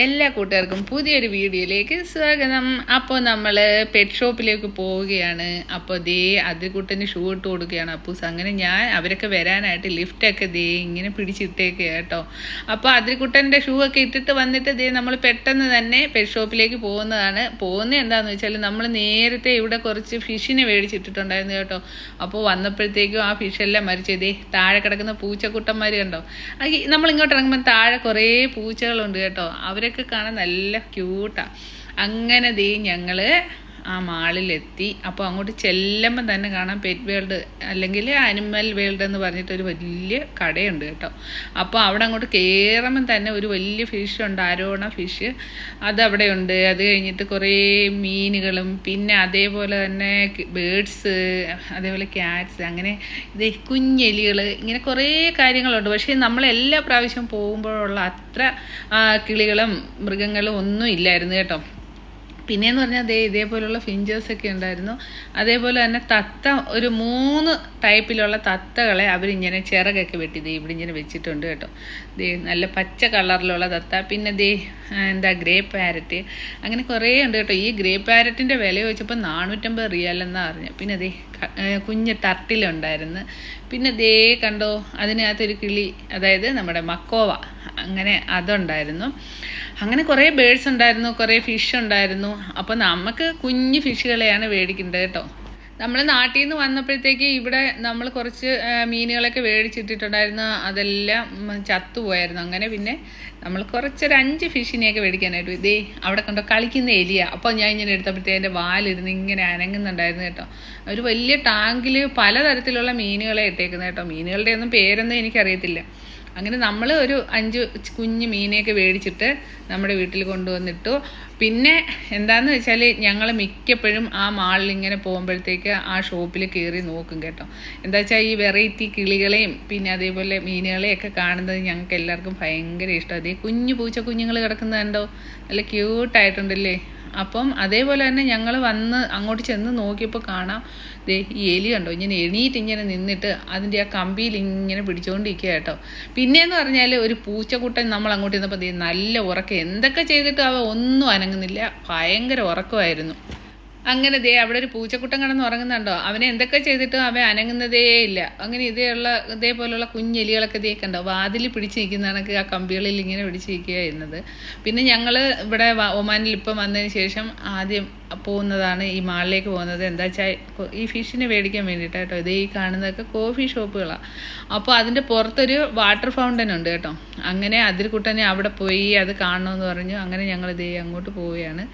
എല്ലാ കൂട്ടുകാർക്കും പുതിയൊരു വീഡിയോയിലേക്ക് സ്വാഗതം. അപ്പോൾ നമ്മൾ പെറ്റ് ഷോപ്പിലേക്ക് പോവുകയാണ്. അപ്പോൾ ദേ അതിർക്കുട്ടന് ഷൂ ഇട്ട് കൊടുക്കുകയാണ്. അപ്പൂസ് അങ്ങനെ ഞാൻ അവരൊക്കെ വരാനായിട്ട് ലിഫ്റ്റൊക്കെ ദേ ഇങ്ങനെ പിടിച്ചിട്ടേക്കുക കേട്ടോ. അപ്പോൾ അതിർക്കുട്ടന്റെ ഷൂ ഒക്കെ ഇട്ടിട്ട് വന്നിട്ട് ദേ നമ്മൾ പെട്ടെന്ന് തന്നെ പെറ്റ് ഷോപ്പിലേക്ക് പോകുന്നതാണ്. പോകുന്നത് എന്താണെന്ന് വെച്ചാൽ നമ്മൾ നേരത്തെ ഇവിടെ കുറച്ച് ഫിഷിനെ മേടിച്ചിട്ടിട്ടുണ്ടായിരുന്നു കേട്ടോ. അപ്പോൾ വന്നപ്പോഴത്തേക്കും ആ ഫിഷെല്ലാം മരിച്ചു ദേ താഴെ കിടക്കുന്ന പൂച്ചക്കുട്ടന്മാർ കണ്ടോ? നമ്മൾ ഇങ്ങോട്ട് ഇറങ്ങുമ്പോൾ താഴെ കുറേ പൂച്ചകളുണ്ട് കേട്ടോ. അവരൊക്കെ കാണാൻ നല്ല ക്യൂട്ടാണ് അങ്ങനെ ദേ ഞങ്ങൾ ആ മാളിലെത്തി. അപ്പോൾ അങ്ങോട്ട് ചെല്ലുമ്പോൾ തന്നെ കാണാം പെറ്റ് വേൾഡ് അല്ലെങ്കിൽ ആനിമൽ വേൾഡ് എന്ന് പറഞ്ഞിട്ട് ഒരു വലിയ കടയുണ്ട് കേട്ടോ. അപ്പോൾ അവിടെ അങ്ങോട്ട് കയറുമ്പം തന്നെ ഒരു വലിയ ഫിഷ് ഉണ്ട് ആരോണ ഫിഷ് അതവിടെ ഉണ്ട്. അത് കഴിഞ്ഞിട്ട് കുറേ മീനുകളും പിന്നെ അതേപോലെ തന്നെ ബേഡ്സ് അതേപോലെ ക്യാറ്റ്സ് അങ്ങനെ ഇത് കുഞ്ഞെലികൾ ഇങ്ങനെ കുറേ കാര്യങ്ങളുണ്ട്. പക്ഷേ നമ്മൾ എല്ലാ പ്രാവശ്യം പോകുമ്പോഴുള്ള അത്ര കിളികളും മൃഗങ്ങളും ഒന്നും ഇല്ലായിരുന്നു കേട്ടോ. പിന്നെയെന്ന് പറഞ്ഞാൽ അതേ ഇതേപോലുള്ള ഫിഞ്ചേഴ്സ് ഒക്കെ ഉണ്ടായിരുന്നു. അതേപോലെ തന്നെ തത്ത ഒരു മൂന്ന് ടൈപ്പിലുള്ള തത്തകളെ അവരിങ്ങനെ ചിറകൊക്കെ വെട്ടി. ദേ ഇവിടെ ഇങ്ങനെ വെച്ചിട്ടുണ്ട് കേട്ടോ. ദേ നല്ല പച്ച കളറിലുള്ള തത്ത. പിന്നെ ദേ എന്താ ഗ്രേ പാരറ്റ്. അങ്ങനെ കുറേ ഉണ്ട് കേട്ടോ. ഈ ഗ്രേ പാരറ്റിന്റെ വില ചോദിച്ചപ്പോൾ നാനൂറ്റമ്പത് റിയാലെന്നാണ് അറിഞ്ഞത്. പിന്നെ ദേ കുഞ്ഞ് ടർട്ടിലുണ്ടായിരുന്നു പിന്നെ ദേ കണ്ടോ അതിനകത്തൊരു കിളി അതായത് നമ്മുടെ മക്കോവ. അങ്ങനെ അതുണ്ടായിരുന്നു. അങ്ങനെ കുറേ ബേഡ്സ് ഉണ്ടായിരുന്നു കുറേ ഫിഷ് ഉണ്ടായിരുന്നു. അപ്പോൾ നമുക്ക് കുഞ്ഞ് ഫിഷുകളെയാണ് മേടിക്കേണ്ടത് കേട്ടോ. നമ്മൾ നാട്ടിൽ നിന്ന് വന്നപ്പോഴത്തേക്ക് ഇവിടെ നമ്മൾ കുറച്ച് മീനുകളൊക്കെ മേടിച്ചിട്ടിട്ടുണ്ടായിരുന്നു അതെല്ലാം ചത്തുപോയായിരുന്നു. അങ്ങനെ പിന്നെ നമ്മൾ കുറച്ചൊരു അഞ്ച് ഫിഷിനെയൊക്കെ മേടിക്കാനായിട്ട് ഇതേ അവിടെ കണ്ടോ കളിക്കുന്ന എലിയ. അപ്പോൾ ഞാൻ ഇങ്ങനെ എടുത്തപ്പോഴത്തേക്ക് എന്റെ വാലിരുന്ന് ഇങ്ങനെ അനങ്ങുന്നുണ്ടായിരുന്നു കേട്ടോ. ഒരു വലിയ ടാങ്കിൽ പലതരത്തിലുള്ള മീനുകളെ ഇട്ടേക്കുന്നത് കേട്ടോ. മീനുകളുടെ ഒന്നും പേരൊന്നും എനിക്കറിയത്തില്ല. അങ്ങനെ നമ്മൾ ഒരു അഞ്ച് കുഞ്ഞ് മീനെയൊക്കെ മേടിച്ചിട്ട് നമ്മുടെ വീട്ടിൽ കൊണ്ടുവന്നിട്ടു. പിന്നെ എന്താന്ന് വെച്ചാൽ ഞങ്ങൾ മിക്കപ്പോഴും ആ മാളിൽ ഇങ്ങനെ പോകുമ്പോഴത്തേക്ക് ആ ഷോപ്പിൽ കയറി നോക്കും കേട്ടോ. എന്താ വെച്ചാൽ ഈ വെറൈറ്റി കിളികളെയും പിന്നെ അതേപോലെ മീനുകളെയും ഒക്കെ കാണുന്നത് ഞങ്ങൾക്ക് എല്ലാവർക്കും ഭയങ്കര ഇഷ്ടം. അതേ കുഞ്ഞു പൂച്ച കുഞ്ഞുങ്ങൾ കിടക്കുന്നത് കണ്ടോ? നല്ല ക്യൂട്ടായിട്ടുണ്ടല്ലേ? അപ്പം അതേപോലെ തന്നെ ഞങ്ങൾ വന്ന് അങ്ങോട്ട് ചെന്ന് നോക്കിയപ്പോൾ കാണാം ദേ ഈ എലി കണ്ടോ? ഇങ്ങനെ എണീറ്റ് ഇങ്ങനെ നിന്നിട്ട് അതിന്റെ ആ കമ്പിയിൽ ഇങ്ങനെ പിടിച്ചുകൊണ്ടിരിക്കുക കേട്ടോ. പിന്നെയെന്ന് പറഞ്ഞാൽ ഒരു പൂച്ചക്കുട്ടൻ നമ്മൾ അങ്ങോട്ട് ചെന്നപ്പോൾ ദേ നല്ല ഉറക്കം. എന്തൊക്കെ ചെയ്തിട്ട് അവ ഒന്നും അനങ്ങുന്നില്ല. ഭയങ്കര ഉറക്കമായിരുന്നു. അങ്ങനെ ദേ അവിടെ ഒരു പൂച്ചക്കുട്ടൻ കിടന്ന് ഉറങ്ങുന്നുണ്ടോ? അവനെ എന്തൊക്കെ ചെയ്തിട്ടും അവൻ അനങ്ങുന്നതേ ഇല്ല. അങ്ങനെ ഇതേയുള്ള ഇതേപോലുള്ള കുഞ്ഞെലികളൊക്കെ ദേ കണ്ടോ? വാതിൽ പിടിച്ച് നിൽക്കുന്ന കണക്ക് ആ കമ്പികളിൽ ഇങ്ങനെ പിടിച്ച് നിൽക്കുകയായിരുന്നത് പിന്നെ ഞങ്ങൾ ഇവിടെ ഒമാനിൽ ഇപ്പം വന്നതിന് ശേഷം ആദ്യം പോകുന്നതാണ് ഈ മാളിലേക്ക് പോകുന്നത്. എന്താ വെച്ചാൽ ഈ ഫിഷിനെ മേടിക്കാൻ വേണ്ടിയിട്ട് കേട്ടോ ഇത് ഈ കാണുന്നതൊക്കെ കോഫി ഷോപ്പുകളാണ് അപ്പോൾ അതിന്റെ പുറത്തൊരു വാട്ടർ ഫൗണ്ടൻ ഉണ്ട് കേട്ടോ. അങ്ങനെ അതിൽക്കുട്ടനെ അവിടെ പോയി അത് കാണണമെന്ന് പറഞ്ഞു. അങ്ങനെ ഞങ്ങൾ ഇതേ അങ്ങോട്ട് പോവുകയാണ്.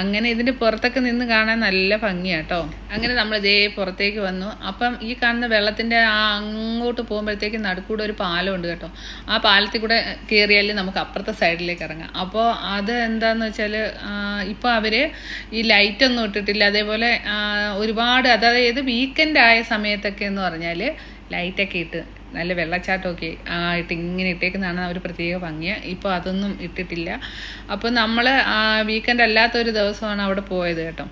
അങ്ങനെ ഇതിന്റെ പുറത്തൊക്കെ നിന്ന് കാണാൻ നല്ല ഭംഗിയാട്ടോ അങ്ങനെ നമ്മൾ ഇതേ പുറത്തേക്ക് വന്നു. അപ്പം ഈ കാണുന്ന വെള്ളത്തിന്റെ ആ അങ്ങോട്ട് പോകുമ്പോഴത്തേക്ക് നടുക്കൂടെ ഒരു പാലം ഉണ്ട് കേട്ടോ. ആ പാലത്തിൽ കൂടെ കയറിയാൽ നമുക്ക് അപ്പുറത്തെ സൈഡിലേക്ക് ഇറങ്ങാം. അപ്പോൾ അത് എന്താന്ന് വെച്ചാൽ ഇപ്പോൾ അവർ ഈ ലൈറ്റൊന്നും ഇട്ടിട്ടില്ല. അതേപോലെ ഒരുപാട് അതായത് വീക്കെൻഡ് ആയ സമയത്തൊക്കെ എന്ന് പറഞ്ഞാൽ ലൈറ്റൊക്കെ ഇട്ട് നല്ല വെള്ളച്ചാട്ടമൊക്കെ ആയിട്ട് ഇങ്ങനെ ഇട്ടേക്കുന്നതാണ് ഒരു പ്രത്യേക ഭംഗി. ഇപ്പോൾ അതൊന്നും ഇട്ടിട്ടില്ല. അപ്പോൾ നമ്മൾ വീക്കെൻഡ് അല്ലാത്തൊരു ദിവസമാണ് അവിടെ പോയത് കേട്ടോ.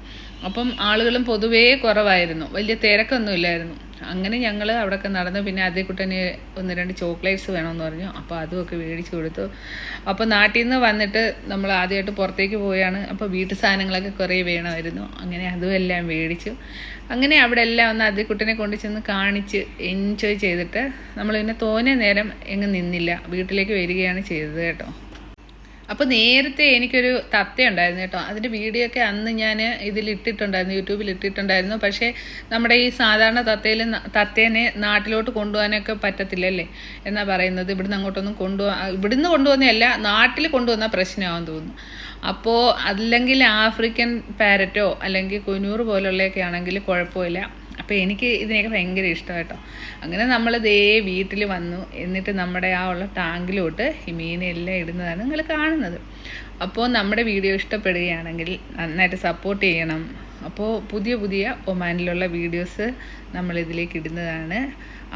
അപ്പം ആളുകളും പൊതുവേ കുറവായിരുന്നു. വലിയ തിരക്കൊന്നും ഇല്ലായിരുന്നു അങ്ങനെ ഞങ്ങൾ അവിടെയൊക്കെ നടന്നു. പിന്നെ അതേ കുട്ടനെ ഒന്ന് രണ്ട് ചോക്ലേറ്റ്സ് വേണമെന്ന് പറഞ്ഞു. അപ്പോൾ അതുമൊക്കെ മേടിച്ചു കൊടുത്തു. അപ്പോൾ നാട്ടിൽ നിന്ന് വന്നിട്ട് നമ്മൾ ആദ്യമായിട്ട് പുറത്തേക്ക് പോയാണ് അപ്പോൾ വീട്ടു സാധനങ്ങളൊക്കെ കുറേ വേണമായിരുന്നു. അങ്ങനെ അതും എല്ലാം മേടിച്ചു. അങ്ങനെ അവിടെ എല്ലാം ഒന്ന് അതേ കുട്ടനെ കൊണ്ട് ചെന്ന് കാണിച്ച് എൻജോയ് ചെയ്തിട്ട് നമ്മൾ പിന്നെ തോനെ നേരം എങ്ങും നിന്നില്ല. വീട്ടിലേക്ക് വരികയാണ് ചെയ്തത് കേട്ടോ. അപ്പോൾ നേരത്തെ എനിക്കൊരു തത്ത ഉണ്ടായിരുന്നു കേട്ടോ. അതിന്റെ വീഡിയോ ഒക്കെ അന്ന് ഞാൻ ഇതിൽ ഇട്ടിട്ടുണ്ടായിരുന്നു യൂട്യൂബിൽ ഇട്ടിട്ടുണ്ടായിരുന്നു പക്ഷേ നമ്മുടെ ഈ സാധാരണ തത്തയിൽ തത്തേനെ നാട്ടിലോട്ട് കൊണ്ടുപോകാനൊക്കെ പറ്റത്തില്ലല്ലേ എന്നാ പറയുന്നത്. ഇവിടുന്ന് അങ്ങോട്ടൊന്നും കൊണ്ടുപോകാൻ ഇവിടുന്ന് കൊണ്ടുപോകുന്നതല്ല നാട്ടിൽ കൊണ്ടുവന്ന പ്രശ്നമാണെന്ന് തോന്നുന്നു. അപ്പോൾ അല്ലെങ്കിൽ ആഫ്രിക്കൻ പാരറ്റോ അല്ലെങ്കിൽ കുനൂറ് പോലുള്ളതൊക്കെ ആണെങ്കിൽ കുഴപ്പമില്ല. അപ്പോൾ എനിക്ക് ഇതിനെയൊക്കെ ഭയങ്കര ഇഷ്ടം കേട്ടോ. അങ്ങനെ നമ്മൾ ദേ വീട്ടിൽ വന്നു. എന്നിട്ട് നമ്മുടെ ആ ഉള്ള ടാങ്കിലോട്ട് ഈ മീനെല്ലാം ഇടുന്നതാണ് നിങ്ങൾ കാണുന്നത്. അപ്പോൾ നമ്മുടെ വീഡിയോ ഇഷ്ടപ്പെടുകയാണെങ്കിൽ നന്നായിട്ട് സപ്പോർട്ട് ചെയ്യണം. അപ്പോൾ പുതിയ പുതിയ ഒമാനിലുള്ള വീഡിയോസ് നമ്മൾ ഇതിലേക്ക് ഇടുന്നതാണ്.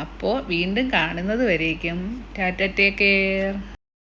അപ്പോൾ വീണ്ടും കാണുന്നത് വരേക്കും. Tata take care.